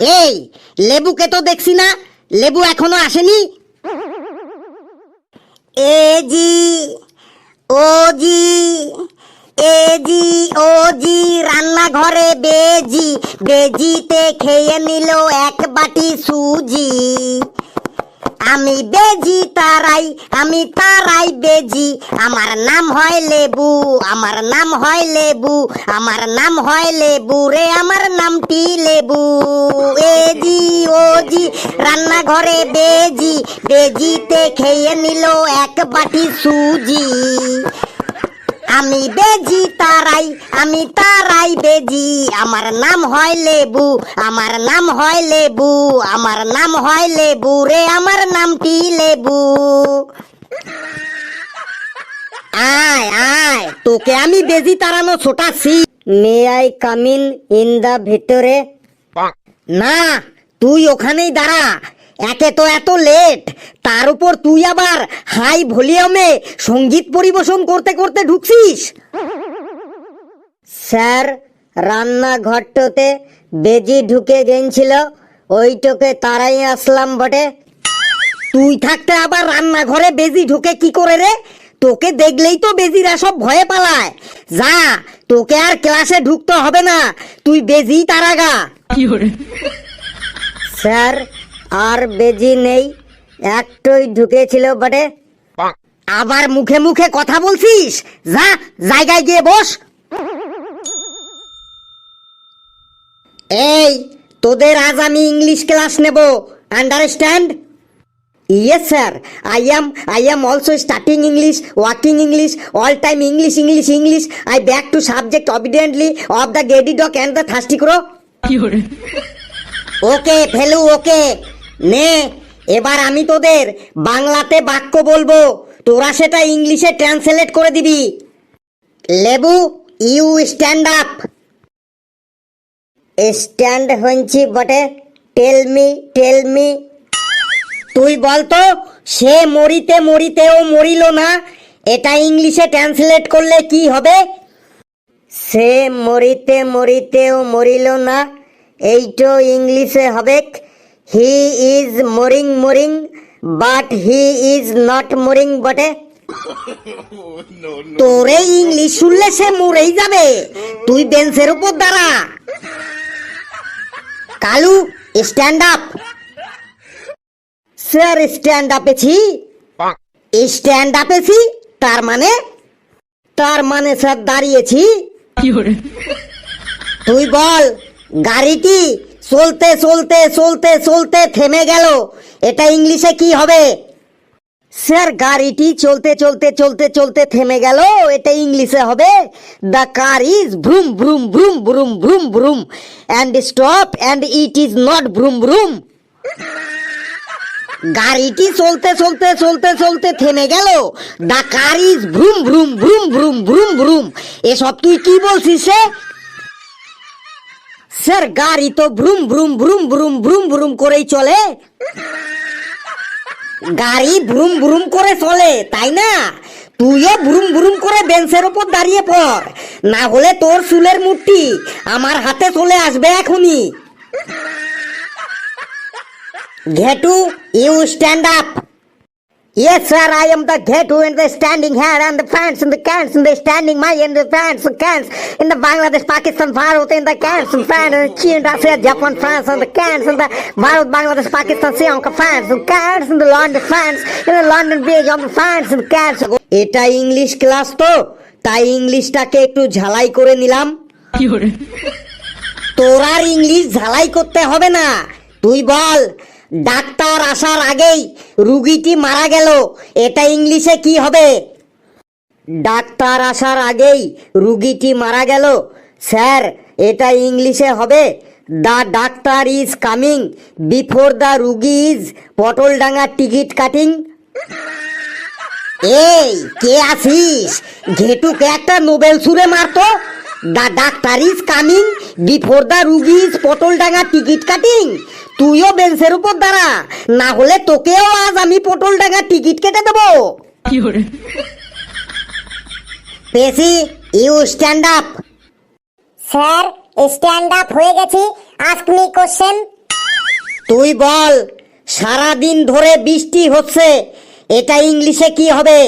এই, লেবুকে তো দেখছি না। লেবু এখনও আসেনি। এ জি, ও জি, এ জি, ও জি, রান্নাঘরে বেজি। বেজিতে খেয়ে নিল এক বাটি সুজি। আমি বেজি তারাই, আমি তারাই বেজি। আমার নাম হয় লেবু, আমার নাম হয় লেবু, আমার নাম হয় লেবু রে, আমার নামটি লেবু। এজি, ওজি, রান্নাঘরে বেজি, বেজিতে খেয়ে নিল এক বাটি সুজি। আমি বেজি তারাই আমি তারাই বেজি। আমার নাম হয় লেবু আমার নাম হয় লেবু আমার নাম হয় লেবু রে আমার নাম নামটি লেবু? আয় আয় তোকে আমি বেজি তাড়ানো ছোটাচ্ছি। May I come in in the ভিতরে। না তুই ওখানেই দাঁড়া। একে তো এত লেট তার উপর তুই আবার হাই ভলিউমে সংগীত পরিবেশন করতে করতে ঢুকছিস। স্যার রান্নাঘরটাতে বেজি ঢুকে গেছিল ওইটোকে তারাই আসলাম বটে। তুই থাকতে আবার রান্নাঘরে বেজি ঢুকে কি করে রে? তোকে দেখলেই তো বেজিরা সব ভয়ে পালায়। যা তোকে আর ক্লাসে ঢুকতে হবে না। তুই বেজি তারাগা। স্যার আর বেজি নেই। একটাই ঢুকেছিল বটে। আবার মুখে মুখে কথা বলছিস? যা জায়গায় গিয়ে বস। এই তোদের আজ আমি ইংলিশ ক্লাস নেব। Understand yes sir I am I am also starting English working English all time English English English I back to subject obediently of the greedy dog and the thirsty crow okay Felu okay নে, এবার আমি তোদের বাংলাতে বাক্য বলব। তোরা সেটা ইংলিশে ট্রান্সলেট করে দিবি। Lebu, you stand up. Stand হয়েছি বটে, টেল মি টেল মি। তুই বলতো, সে মরিতে মরিতেও মরিল না। এটা ইংলিশে ট্রান্সলেট করলে কি হবে? সে মরিতে মরিতেও মরিল না। এইটো ইংলিশে হবে he is morning morning but he is not morning বটে। তোরে ইংলিশ শুনলে সে মরেই যাবে। তুই বেঞ্চের উপর দাঁড়া। Kalu stand up sir stand আপেছি stand আপেছি তার মানে? তার মানে স্যার দাঁড়িয়েছি। তুই বল গাড়িটি চলতে চলতে চলতে চলতে থেমে গেল এটা ইংলিশে কি হবে স্যার গাড়িটি চলতে চলতে চলতে চলতে থেমে গেল এটা ইংলিশে হবে the car is vroom vroom vroom vroom vroom vroom and stop and it is not vroom vroom গাড়িটি চলতে চলতে চলতে চলতে থেমে গেল the car is vroom vroom vroom vroom vroom vroom এসব তুই কি বলছিস সে স্যার, গাড়ি তো vroom vroom vroom vroom vroom vroom করেই চলে। গাড়ি ভ্রুম ভ্রুম করে চলে, তাই না? তুইও ভ্রুম ভ্রুম করে বেঞ্চের ওপর দাঁড়িয়ে পড়। না হলে তোর চুলের মূর্তি আমার হাতে চলে আসবে এখনই। Ghetu you stand up Yes, sir, I am the ghetto in the standing here and the fans and the cans and the standing my in the fans and cans in the Bangladesh, Pakistan, Bharat in the cans and fans and China, Russia, Japan, France and the cans and the Bharat, Bangladesh, Pakistan, Sri Lanka fans and cans and the London fans in the London Bridge of the fans and cans. এটা English class তো তাই ইংলিশটাকে একটু ঝালাই করে নিলাম তোর আর English ঝালাই করতে হবে না তুই বল ডাক্তার আসার আগেই রুগীটি মারা গেল। এটা ইংলিশে কি হবে? ডাক্তার আসার আগেই রুগীটি মারা গেল। স্যার, এটা ইংলিশে হবে, the doctor is coming before the rugi is Potoldanga ticket cutting. এই, কে আছিস? ঘেটুকে একটা নোবেল সুরে মারতো? The doctor is coming before the rugi is Potoldanga ticket cutting. তুইও বেঞ্চের উপর দাঁড়া। না হলে তোকেও আজ আমি পটল পটলডাঙ্গা টিকিট কেটে দেবো। পেশি you stand up sir stand up হয়ে গেছি। আস্ক মি কোশ্চেন তুই বল সারা দিন ধরে বৃষ্টি হচ্ছে এটা ইংলিশে কি হবে?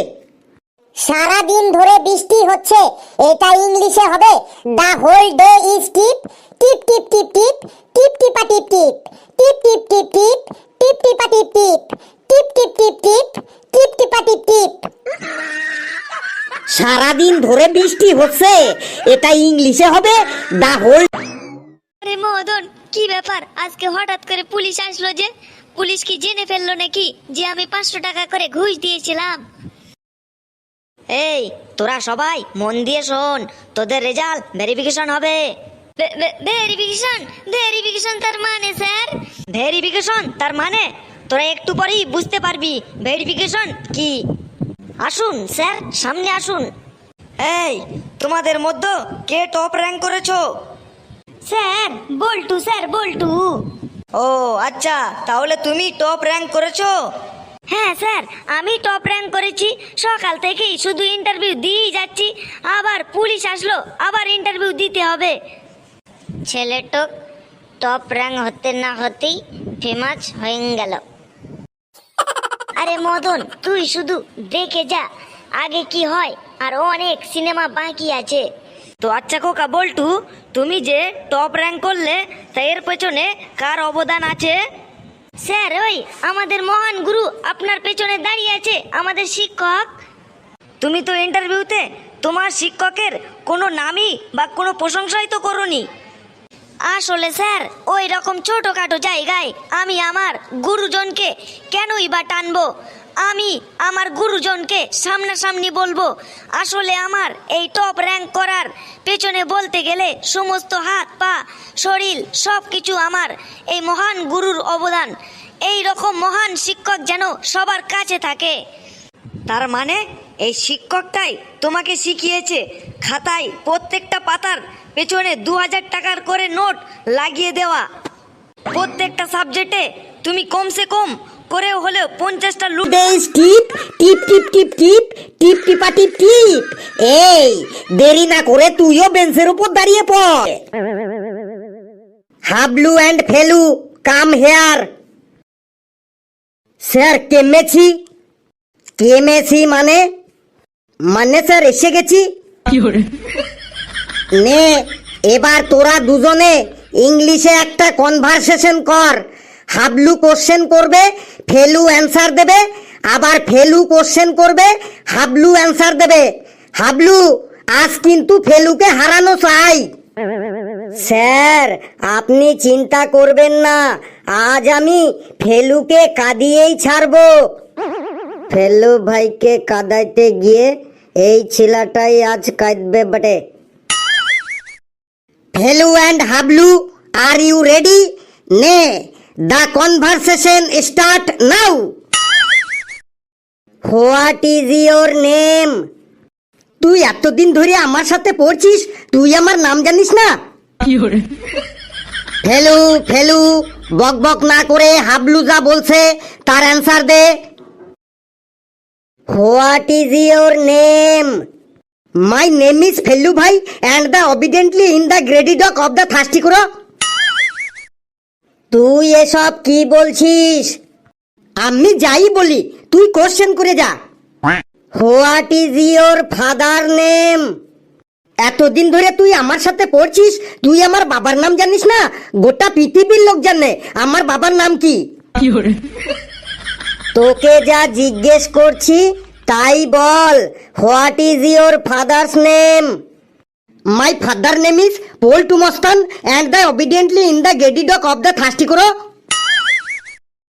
সারা দিন ধরে বৃষ্টি হচ্ছে এটা ইংলিশে হবে দা হোল ডে ইজ টিপ দিন ধরে বৃষ্টি হচ্ছে। এটা ইংলিশে হবে দা হোল আরে মদন কি ব্যাপার? আজকে হঠাৎ করে পুলিশ আসলো যে? পুলিশ কি জেনে ফেলল নাকি যে আমি পাঁচশো টাকা করে ঘুষ দিয়েছিলাম? এই তোরা সবাই মন দিয়ে শোন তোদের রেজাল্ট ভেরিফিকেশন হবে। ভেরিফিকেশন? ভেরিফিকেশন তার মানে স্যার? ভেরিফিকেশন তার মানে? তোরা একটু পরেই বুঝতে পারবি ভেরিফিকেশন কি। আসুন স্যার সামনে আসুন। এই তোমাদের মধ্যে কে টপ র্যাঙ্ক করেছ? Sir Boltu sir Boltu. ও আচ্ছা তাহলে তুমি টপ র্যাঙ্ক করেছ? হ্যাঁ স্যার আমি টপ র্যাঙ্ক করেছি। সকাল থেকেই শুধু ইন্টারভিউ দিয়েই যাচ্ছি। আবার পুলিশ আসলো আবার ইন্টারভিউ দিতে হবে। ছেলেটো টপ র্যাঙ্ক হতে না হতেই ফেমাস হয়ে গেল। আরে মদন তুই শুধু দেখে যা। আগে কি হয়? আর অনেক সিনেমা বাকি আছে। তো আচ্ছা খোকা বল্টু, তুমি যে টপ র্যাঙ্ক করলে তা এর পেছনে কার অবদান আছে? স্যার, ওই আমাদের মহান গুরু আপনার পেছনে দাঁড়িয়ে আছে, আমাদের শিক্ষক। তুমি তো ইন্টারভিউতে তোমার শিক্ষকের কোনো নামই বা কোনো প্রশংসাই তো করনি। আসলে স্যার, ওই রকম ছোটোখাটো জায়গায় আমি আমার গুরুজনকে কেনই বা টানবো? আমি আমার গুরুজনকে সামনাসামনি বলব, আসলে আমার এই টপ র্যাঙ্ক করার পেছনে বলতে গেলে সমস্ত হাত, পা, শরীর সব কিছু আমার এই মহান গুরুর অবদান। এই রকম মহান শিক্ষক যেন সবার কাছে থাকে। তার মানে এই শিক্ষকটাই তোমাকে শিখিয়েছে, খাতায় প্রত্যেকটা পাতার পেছনে দু হাজার টাকার করে নোট লাগিয়ে দেওয়া। প্রত্যেকটা সাবজেক্টে তুমি কমসে কম করেও হলেও পঞ্চাশটা লুট টিপ টিপ টিপ টিপ টিপ টিপ টিপা টিপ টিপ এই দেরি না করে তুইও বেঞ্চের উপর দাঁড়িয়ে পড়। Hablu and Felu come here. Sir কেমেছি? কেমেছি মানে? মানে স্যার এসে গেছি? নে এবার তোরা দুজনে ইংলিশে একটা কনভারসেশন কর। হাবলু কোশ্চেন করবে ফেলু অ্যান্সার দেবে, আবার ফেলু কোশ্চেন করবে, হাবলু অ্যান্সার দেবে। হাবলু, আজ কিন্তু ফেলুকে হারানো চাই। স্যার, আপনি চিন্তা করবেন না, আজ আমি ফেলুকে কাঁদিয়েই ছাড়বো। ফেলু ভাইকে কাদাইতে গিয়ে এই ছেলেটাই আজ কাঁদবে বটে। Felu and Hablu are you ready নে। The conversation start now what is your name তুই এতদিন ধরে আমার সাথে পড়ছিস তুই আমার নাম জানিস না? ফেলু ফেলু বক বক না করে হাবলু যা বলছে তার answer they. What is your name my name is Felu bhai and the obediently in the greedy dog of the thirsty করো তুই এসব কি বলছিস? আমি যাই বলি তুই কোশ্চেন করে যা। What is your father name এতদিন ধরে তুই আমার সাথে পড়ছিস তুই আমার বাবার নাম জানিস না? গোটা পৃথিবীর লোক জানে আমার বাবার নাম কি? তোকে যা জিজ্ঞেস করছি তাই বল what is your father's name My father name is Paul Tumostan and I obediently in the Gedidok of the Thastikuro